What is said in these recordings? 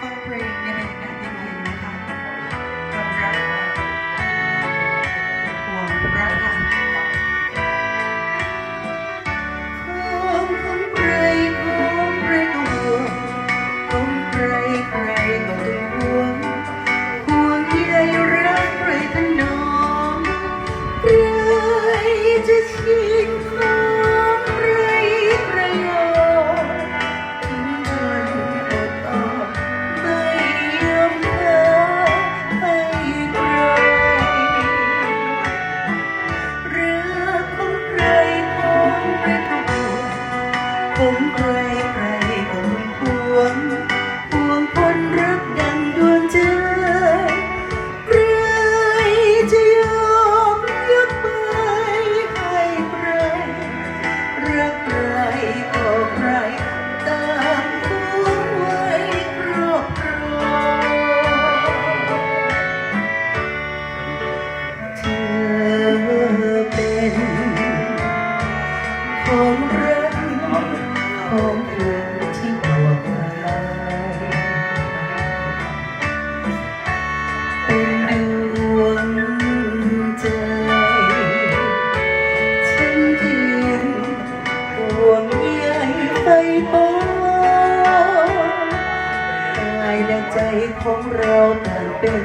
I'll pray. เป็นดวงใจ ฉันเพีห่วงใยไปพอตายและใจของเราต่างเป็น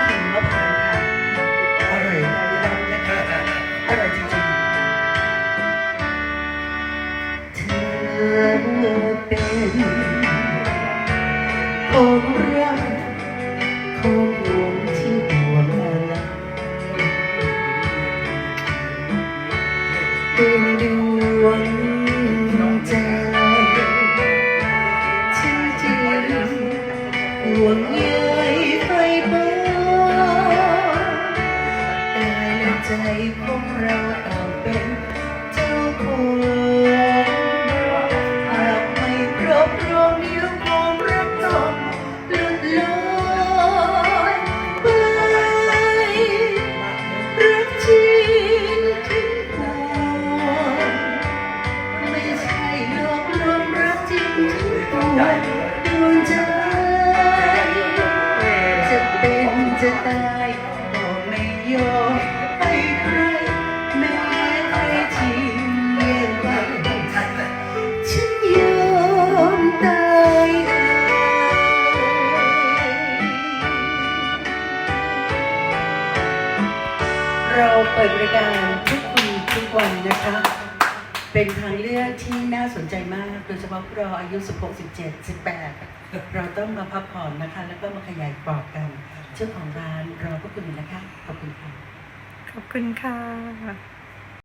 Senhor. เปิดบริการทุกคนทุกวันนะคะ เป็นทางเลือกที่น่าสนใจมาก โดยเฉพาะพวกเราอายุ 16 17 18 เราต้องมาพักผ่อนนะคะ แล้วก็มาขยายปอดกัน เจ้าของร้านรอพวกคุณนะคะ ขอบคุณค่ะ ขอบคุณค่ะ